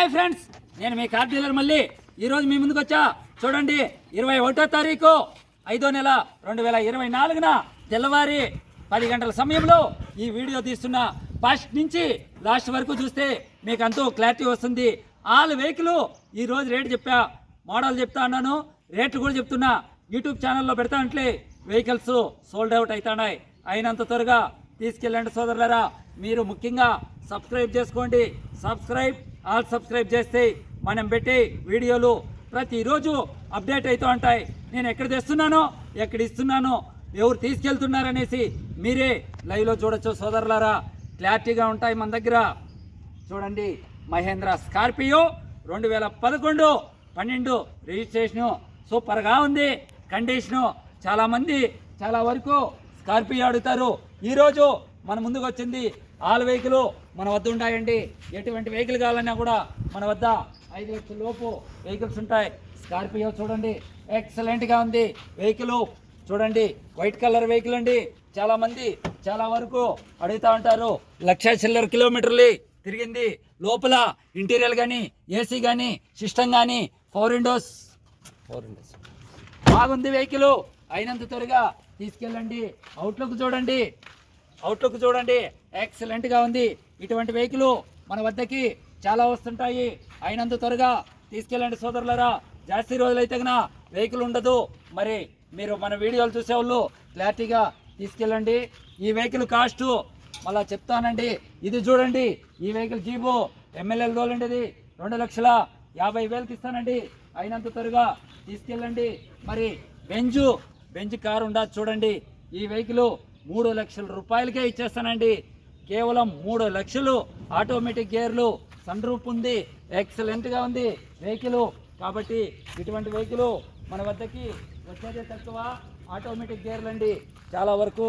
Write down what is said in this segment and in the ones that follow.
Hi friends నేను మీ car dealer మళ్ళీ. ఈరోజు మీ ముందుకు వచ్చా? చూడండి ఇరవై ఒకటో తారీఖు ఐదో నెల రెండు వేల ఇరవై నాలుగున తెల్లవారి పది గంటల సమయంలో ఈ వీడియో తీస్తున్న ఫస్ట్ నుంచి లాస్ట్ వరకు చూస్తే మీకు అంతో క్లారిటీ వస్తుంది. ఆల్ వెహికల్ ఈరోజు రేటు చెప్పా మోడల్ చెప్తా అన్నాను. రేట్లు కూడా చెప్తున్నా. యూట్యూబ్ ఛానల్లో పెడతా అంటే వెహికల్స్ సోల్డ్ అవుట్ అవుతున్నాయి అయినంత త్వరగా తీసుకెళ్ళండి సోదరులరా. మీరు ముఖ్యంగా సబ్స్క్రైబ్ చేసుకోండి. సబ్స్క్రైబ్ ఆల్ సబ్స్క్రైబ్ చేస్తే మనం పెట్టే వీడియోలు ప్రతిరోజు అప్డేట్ అవుతూ ఉంటాయి. నేను ఎక్కడ తెస్తున్నానో ఎక్కడ ఇస్తున్నానో ఎవరు తీసుకెళ్తున్నారనేసి మీరే లైవ్లో చూడొచ్చు సోదరులారా. క్లారిటీగా ఉంటాయి మన దగ్గర. చూడండి మహేంద్ర స్కార్పియో రెండు వేల పదకొండు పన్నెండు రిజిస్ట్రేషను సూపర్గా ఉంది. కండిషను చాలామంది చాలా వరకు స్కార్పియో అడుగుతారు ఈరోజు మన ముందుకు వచ్చింది ఆల్ వెహికల్ మన వద్ద ఉంటాయండి. ఎటువంటి వెహికల్ కావాలన్నా కూడా మన వద్ద ఐదు లక్షల లోపు వెహికల్స్ ఉంటాయి. స్కార్పియో చూడండి. ఎక్సలెంట్గా ఉంది. వెహికల్ చూడండి. వైట్ కలర్ వెహికల్ అండి. చాలా మంది చాలా వరకు అడుగుతా ఉంటారు. లక్ష చిల్లర కిలోమీటర్లు తిరిగింది. లోపల ఇంటీరియర్ కానీ ఏసీ కానీ సిస్టమ్ కానీ ఫోర్ విండోస్ ఫోర్ విండోస్ బాగుంది వెహికల్ అయినంత త్వరగా తీసుకెళ్ళండి. అవుట్లుక్ చూడండి. అవుట్లుక్ చూడండి. ఎక్సలెంట్గా ఉంది. ఇటువంటి వెహికల్ మన వద్దకి చాలా వస్తుంటాయి. అయినంత త్వరగా తీసుకెళ్ళండి సోదరులరా. జాస్తి రోజులైతే కన్నా వెహికల్ ఉండదు. మరి మీరు మన వీడియోలు చూసేవాళ్ళు క్లారిటీగా తీసుకెళ్ళండి. ఈ వెహికల్ కాస్ట్ మళ్ళా చెప్తానండి. ఇది చూడండి. ఈ వెహికల్ జీబు ఎమ్మెల్యేలు తోలండి ఇది రెండు లక్షల యాభై వేలకి ఇస్తానండి. అయినంత త్వరగా తీసుకెళ్ళండి. మరి బెంజు బెంజ్ కారు ఉండదు చూడండి. ఈ వెహికల్ మూడు లక్షల రూపాయలకే ఇచ్చేస్తానండి. కేవలం మూడు లక్షలు ఆటోమేటిక్ గేర్లు సన్ రూప్ ఉంది ఎక్సలెంట్గా ఉంది వెహికల్ కాబట్టి ఇటువంటి వెహికల్ మన వద్దకి వచ్చేదే తక్కువ ఆటోమేటిక్ గేర్లు అండి చాలా వరకు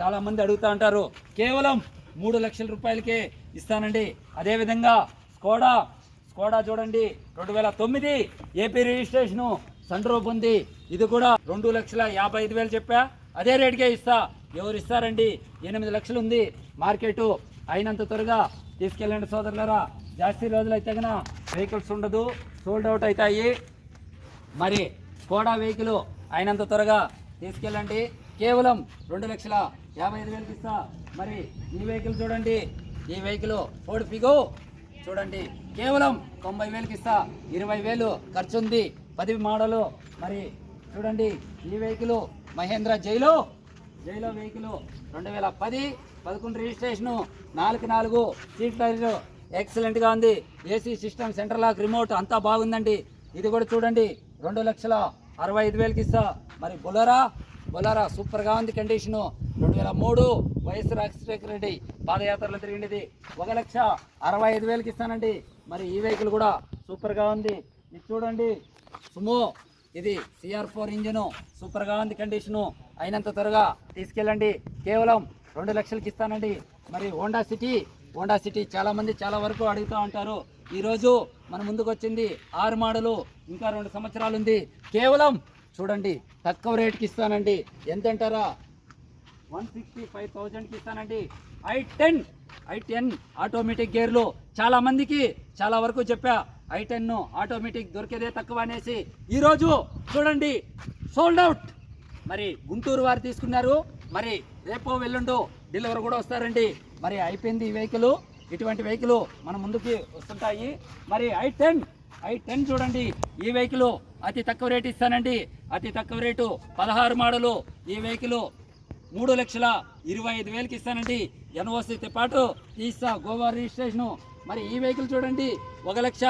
చాలామంది అడుగుతూ ఉంటారు కేవలం మూడు లక్షల రూపాయలకే ఇస్తానండి. అదేవిధంగా స్కోడా స్కోడా చూడండి రెండు వేల తొమ్మిది ఏపీ రిజిస్ట్రేషను సన్ రూప్ ఉంది. ఇది కూడా రెండు లక్షల యాభై ఐదు వేలు చెప్పా అదే రేటుకే ఇస్తా. ఎవరు ఇస్తారండి? ఎనిమిది లక్షలు ఉంది మార్కెటు. అయినంత త్వరగా తీసుకెళ్ళండి సోదరులరా. జాస్తి రోజులు అయితే కనుక వెహికల్స్ ఉండదు సోల్డ్ అవుట్ అవుతాయి మరి కోడా వెహికల్ అయినంత త్వరగా తీసుకెళ్ళండి. కేవలం రెండు లక్షల యాభై ఐదు వేలకి ఇస్తా. మరి ఈ వెహికల్ చూడండి. ఈ వెహికల్ ఫోర్డ్ ఫిగో చూడండి. కేవలం తొంభై వేలకి ఇస్తా. ఇరవై వేలు ఖర్చు ఉంది పది మోడలు. మరి చూడండి ఈ vehicle Mahindra Xylo Xylo vehicle రెండు వేల పది పదకొండు రిజిస్ట్రేషను నాలుగు నాలుగు సీట్ టైర్ ఎక్సలెంట్గా ఉంది. AC system centre lock remote అంతా బాగుందండి. ఇది కూడా చూడండి. రెండు లక్షల అరవై ఐదు వేలకి ఇస్తా. మరి బొలరా? బొలరా సూపర్గా ఉంది కండిషను. రెండు వేల మూడు వైఎస్ రాజశేఖర రెడ్డి పాదయాత్రలో తిరిగింది ఒక లక్ష అరవై ఐదు వేలకి ఇస్తానండి. మరి ఈ వెహికల్ కూడా సూపర్గా ఉంది. ఇది చూడండి. సుమో ఇది సిఆర్ ఫోర్ ఇంజిను సూపర్గా ఉంది కండిషను. అయినంత త్వరగా తీసుకెళ్ళండి. కేవలం రెండు లక్షలకి ఇస్తానండి. మరి హోండా సిటీ హోండా సిటీ చాలామంది చాలా వరకు అడుగుతూ ఉంటారు. ఈరోజు మన ముందుకు వచ్చింది ఆరు మోడలు ఇంకా రెండు సంవత్సరాలు ఉంది కేవలం చూడండి తక్కువ రేటుకి ఇస్తానండి. ఎంత అంటారా వన్ సిక్స్టీ ఫైవ్ థౌజండ్కి ఇస్తానండి. I ten i ten automatic గేర్లు. చాలా మందికి చాలా వరకు చెప్పా ఐ టెన్ను ఆటోమేటిక్ దొరికేదే తక్కువ అనేసి. ఈరోజు చూడండి సోల్డ్ అవుట్ మరి గుంటూరు వారు తీసుకున్నారు. మరి రేపో వెళ్ళుండు డెలివరీ కూడా వస్తారండి. మరి అయిపోయింది ఈ వెహికల్. ఇటువంటి వెహికల్ మన ముందుకి వస్తుంటాయి. మరి ఐ టెన్ ఐ టెన్ చూడండి ఈ వెహికల్ అతి తక్కువ రేటు ఇస్తానండి. అతి తక్కువ రేటు పదహారు మోడలు ఈ వెహికల్. మూడు లక్షల ఇరవై ఐదు వేలకి ఇస్తానండి. ఎన్ఓసితో పాటు ఇస్తా గోవా రిజిస్ట్రేషను. మరి ఈ వెహికల్ చూడండి ఒక లక్ష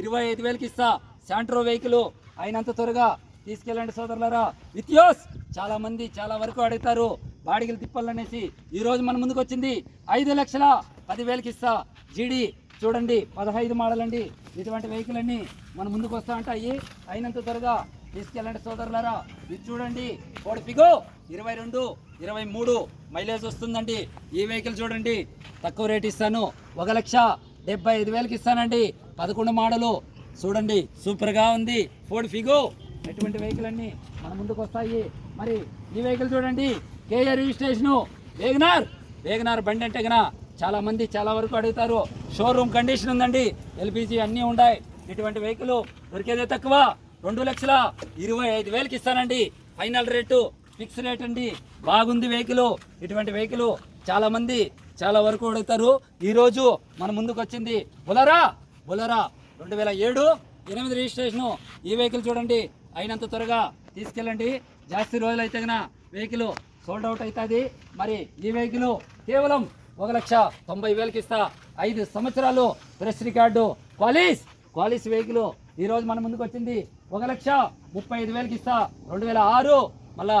ఇరవై ఐదు వేలకి ఇస్తా. శాంట్రో వెహికల్ అయినంత త్వరగా తీసుకెళ్ళండి సోదరులారా. విత్యోస్ చాలా మంది చాలా వరకు అడుగుతారు బాడిగలు తిప్పాలనేసి. ఈరోజు మన ముందుకు వచ్చింది ఐదు లక్షల పదివేలకి ఇస్తా. జీడి చూడండి పదహైదు మోడల్ అండి ఇటువంటి వెహికల్ అన్ని మన ముందుకు వస్తా ఉంటాయి. అయినంత త్వరగా తీసుకెళ్ళండి సోదరులారా. ఇది చూడండి కోడి పిగో ఇరవై రెండు ఇరవై మూడు మైలేజ్ వస్తుందండి. ఈ వెహికల్ చూడండి. తక్కువ రేట్ ఇస్తాను. ఒక లక్ష డెబ్బై ఐదు వేలకి ఇస్తానండి. పదకొండు మోడలు. చూడండి సూపర్గా ఉంది. Ford Figo. ఎటువంటి వెహికల్ అన్ని మన ముందుకు వస్తాయి. మరి ఈ వెహికల్ చూడండి. KA registration. వేగనార్. వేగనార్ బండి అంటే కన చాలా మంది చాలా వరకు అడుగుతారు. షోరూమ్ కండిషన్ ఉందండి. ఎల్పిజి అన్నీ ఉన్నాయి ఇటువంటి వెహికల్ దొరికేదే తక్కువ. రెండు లక్షల ఇరవై ఐదు వేలకి ఇస్తానండి. ఫైనల్ రేటు ఫిక్స్ రేట్ అండి. బాగుంది వెహికల్. ఇటువంటి వెహికల్ చాలా మంది చాలా వరకు అడుగుతారు. ఈరోజు మన ముందుకు వచ్చింది బులరా? బులరా రెండు వేల ఏడు ఎనిమిది రిజిస్ట్రేషను. ఈ వెహికల్ చూడండి. అయినంత త్వరగా తీసుకెళ్ళండి. జాస్తి రోజులు అయితే వెహికల్ సోల్డ్ అవుట్ అవుతుంది. మరి ఈ వెహికల్ కేవలం ఒక లక్ష తొంభై వేలకి ఇస్తా. ఐదు సంవత్సరాలు fresh record. Qualis! Qualis vehicle ఈ రోజు మన ముందుకు వచ్చింది. ఒక లక్ష ముప్పై ఐదు వేలకి ఇస్తా. రెండు వేల ఆరు మళ్ళా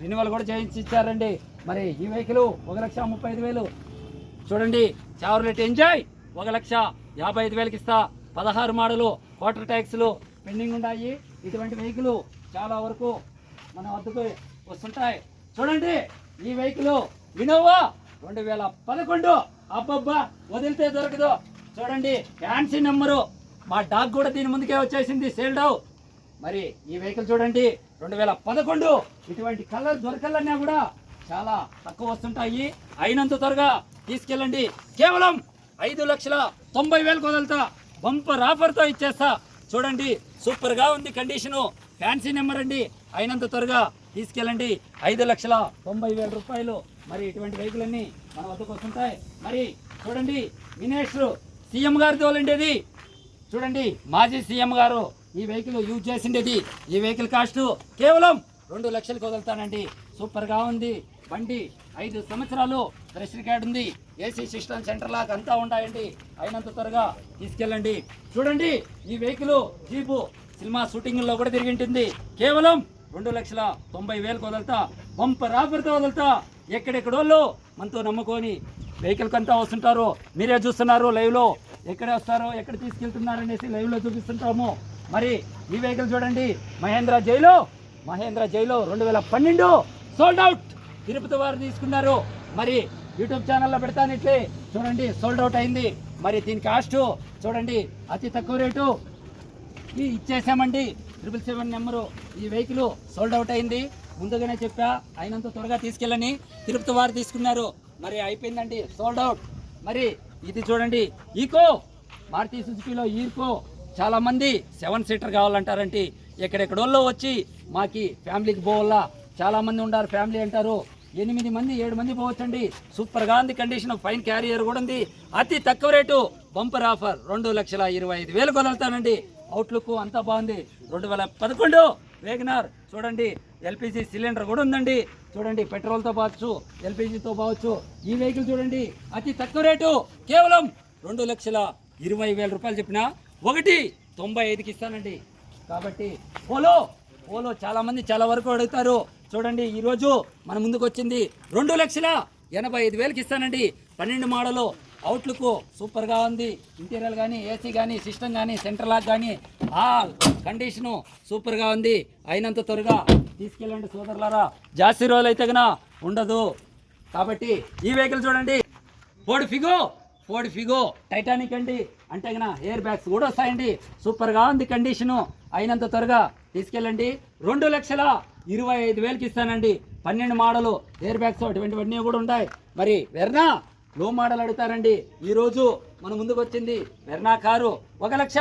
రెన్యువల్ కూడా చేయించి ఇచ్చారండి మరి ఈ వెహికల్ ఒక లక్ష ముప్పై ఐదు వేలు. చూడండి చావర్లెట్ ఎంజాయ్. ఒక లక్ష యాభై ఐదు వేలకి ఇస్తా. పదహారు మోడలు క్వార్టర్ ట్యాక్స్లు పెండింగ్ ఉన్నాయి ఇటువంటి వెహికల్ చాలా వరకు మన వద్దకు వస్తుంటాయి. చూడండి ఈ వెహికల్ ఇనోవా రెండు వేల పదకొండు. అబ్బబ్బా వదిలితే దొరకదు. చూడండి ఫ్యాన్సీ నెంబరు. మా డాగ్ కూడా దీని ముందుకే వచ్చేసింది. సేల్డ్ మరి ఈ వెహికల్ చూడండి రెండు వేల పదకొండు. ఇటువంటి కలర్ దొరకలన్నా కూడా చాలా తక్కువ వస్తుంటాయి. అయినంత త్వరగా తీసుకెళ్ళండి. కేవలం ఐదు లక్షల తొంభై వేలకు వదులుతా బంపర్ ఆఫర్తో ఇచ్చేస్తా. చూడండి సూపర్గా ఉంది కండిషను. ఫ్యాన్సీ నెంబర్ అండి. అయినంత త్వరగా తీసుకెళ్ళండి. ఐదు లక్షల తొంభై వేల రూపాయలు. మరి ఇటువంటి వెహికలన్నీ మన వద్దకు వస్తుంటాయి. మరి చూడండి మినిస్టర్ సీఎం గారి ఉండేది చూడండి మాజీ సీఎం గారు ఈ వెహికల్ యూజ్ చేసిండేది. ఈ వెహికల్ కాస్ట్ కేవలం రెండు లక్షలకు వదులుతానండి. సూపర్గా ఉంది. బండి ఐదు సంవత్సరాలు ఫ్రెష్ రికార్డ్ ఉంది. ఏసీ సిస్టమ్ సెంటర్ లాగా అంతా ఉంటాయండి. అయినంత త్వరగా తీసుకెళ్ళండి. చూడండి ఈ వెహికల్ జీపు సినిమా షూటింగ్లో కూడా తిరిగింటుంది కేవలం రెండు లక్షల తొంభై వేలకు వదులుతా. బంపర్ ఆఫర్తో వదులుతా. ఎక్కడెక్కడోళ్ళు మనతో నమ్ముకొని వెహికల్కి అంతా వస్తుంటారు. మీరే చూస్తున్నారు లైవ్లో ఎక్కడ వస్తారో ఎక్కడ తీసుకెళ్తున్నారు అనేసి లైవ్లో చూపిస్తుంటాము. మరి ఈ వెహికల్ చూడండి. మహేంద్ర జైలో. మహేంద్ర జైలో రెండు వేల పన్నెండు. సోల్డ్ అవుట్ తిరుపతి వారు తీసుకున్నారు. మరి యూట్యూబ్ ఛానల్లో పెడతాను ఇట్లే చూడండి సోల్డ్ అవుట్ అయింది. మరి దీని కాస్ట్ చూడండి అతి తక్కువ రేటు. ఇచ్చేసామండి. Triple seven number. ఈ వెహికల్ సోల్డ్ అవుట్ అయింది. ముందుగానే చెప్పా అయినంత త్వరగా తీసుకెళ్ళని. తిరుపతి వారు తీసుకున్నారు. మరి అయిపోయిందండి సోల్డ్ అవుట్ మరి ఇది చూడండి ఈకో మారుతి సుజుకిలో ఈకో చాలామంది సెవెన్ సీటర్ కావాలంటారంటే ఎక్కడెక్కడోళ్ళో వచ్చి మాకి ఫ్యామిలీకి పోవాలా చాలామంది ఉండారు ఉన్నారు ఫ్యామిలీ అంటారు. ఎనిమిది మంది ఏడు మంది పోవచ్చండి. సూపర్గా ఉంది కండిషన్ ఫైన్ క్యారియర్ కూడా ఉంది. అతి తక్కువ రేటు బంపర్ ఆఫర్ రెండు లక్షల ఇరవై ఐదు వేలు కొనలుతానండి అవుట్లుక్ అంతా బాగుంది. రెండు వేల పదకొండు వేగనార్. చూడండి ఎల్పిజి సిలిండర్ కూడా ఉందండి. చూడండి పెట్రోల్తో పోవచ్చు ఎల్పిజితో పోవచ్చు ఈ వెహికల్ చూడండి అతి తక్కువ రేటు కేవలం రెండు లక్షల ఇరవై వేల రూపాయలు చెప్పిన ఒకటి తొంభై ఐదుకి ఇస్తానండి. కాబట్టి పోలో పోలో చాలామంది చాలా వరకు అడుగుతారు. చూడండి ఈరోజు మన ముందుకు వచ్చింది రెండు లక్షల ఎనభై ఐదు వేలకి ఇస్తానండి. పన్నెండు మోడలు అవుట్లుక్ సూపర్గా ఉంది. ఇంటీరియర్ కానీ ఏసీ కానీ సిస్టమ్ కానీ సెంటర్ లాక్ కానీ ఆల్ కండిషను సూపర్గా ఉంది. అయినంత త్వరగా తీసుకెళ్ళండి సోదరులారా. జాస్తి రోజులు అయితే కన్నా ఉండదు. కాబట్టి ఈ వెహికల్ చూడండి. Ford Figo Ford Figo Titanic అండి. అంటే కన్నా ఎయిర్ బ్యాగ్స్ కూడా వస్తాయండి. సూపర్గా ఉంది కండిషను. అయినంత త్వరగా తీసుకెళ్ళండి. రెండు లక్షల ఇరవై ఐదు వేలకి ఇస్తానండి. పన్నెండు మోడలు ఎయిర్ బ్యాగ్స్ అటువంటివన్నీ కూడా ఉంటాయి. మరి వెర్నా లో మోడల్ అడుగుతారండి. ఈరోజు మన ముందుకు వచ్చింది వెర్నా కారు. ఒక లక్ష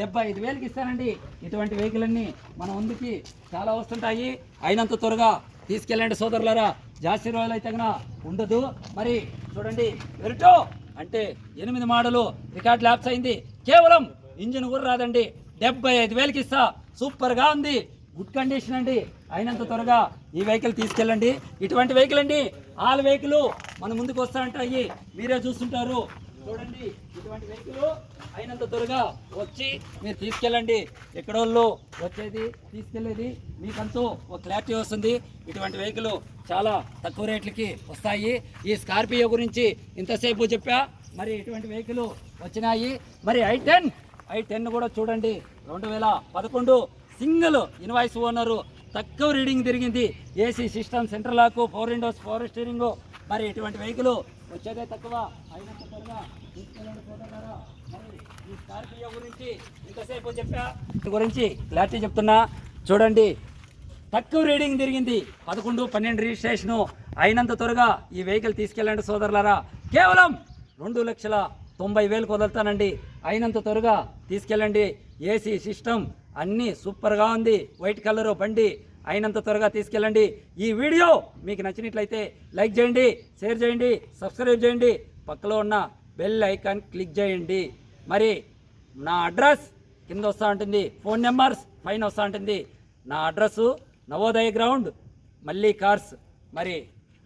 డెబ్బై ఐదు వేలకి ఇస్తానండి. ఇటువంటి వెహికల్ అన్నీ మన ముందుకి చాలా వస్తుంటాయి. అయినంత త్వరగా తీసుకెళ్ళండి సోదరులారా. జాస్తి రోజులు అయితే ఉండదు. మరి చూడండి వెరుటో అంటే ఎనిమిది మోడలు రికార్డ్ ల్యాప్స్ అయింది. కేవలం ఇంజిన్ కూడా రాదండి. డెబ్బై ఐదు వేలకి ఇస్తా. సూపర్గా ఉంది. గుడ్ కండిషన్ అండి. అయినంత త్వరగా ఈ వెహికల్ తీసుకెళ్ళండి. ఇటువంటి వెహికల్ అండి. ఆల్ వెహికల్ మన ముందుకు వస్తా ఉంటాయి మీరే చూస్తుంటారు. చూడండి. ఇటువంటి వెహికల్ అయినంత త్వరగా వచ్చి మీరు తీసుకెళ్ళండి. ఎక్కడోళ్ళు వచ్చేది తీసుకెళ్ళేది మీకంటూ ఒక క్లారిటీ వస్తుంది. ఇటువంటి వెహికల్ చాలా తక్కువ రేట్లకి వస్తాయి. ఈ స్కార్పియో గురించి ఇంతసేపు చెప్పా. మరి ఇటువంటి వెహికల్ వచ్చినాయి. మరి ఐ టెన్ ఐ టెన్ కూడా చూడండి. రెండు వేల పదకొండు సింగిల్ ఇన్వాయిస్ ఓనరు తక్కువ రీడింగ్ తిరిగింది. AC system centre lock four windows four steering. మరి ఇటువంటి వెహికల్ వచ్చేదే తక్కువ. అయినంత త్వరగా గురించి ఇంతసేపు చెప్పా గురించి క్లారిటీ చెప్తున్నా. చూడండి తక్కువ రీడింగ్ జరిగింది పదకొండు పన్నెండు రిజిస్ట్రేషను అయినంత త్వరగా ఈ వెహికల్ తీసుకెళ్ళండి సోదరులారా. కేవలం రెండు లక్షల తొంభై వేలకు వదులుతానండి అయినంత త్వరగా తీసుకెళ్ళండి. ఏసీ సిస్టమ్ అన్నీ సూపర్గా ఉంది. వైట్ కలరు బండి అయినంత త్వరగా తీసుకెళ్ళండి. ఈ వీడియో మీకు నచ్చినట్లయితే లైక్ చేయండి షేర్ చేయండి సబ్స్క్రైబ్ చేయండి. పక్కలో ఉన్న బెల్ ఐకాన్ క్లిక్ చేయండి. మరి నా అడ్రస్ కింద వస్తూ ఉంటుంది. ఫోన్ నెంబర్స్ పైన వస్తూ ఉంటుంది. నా అడ్రస్సు నవోదయ గ్రౌండ్ మళ్ళీ కార్స్ మరి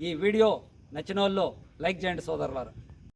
ఈ వీడియో నచ్చిన వాళ్ళు లైక్ చేయండి సోదరులారు.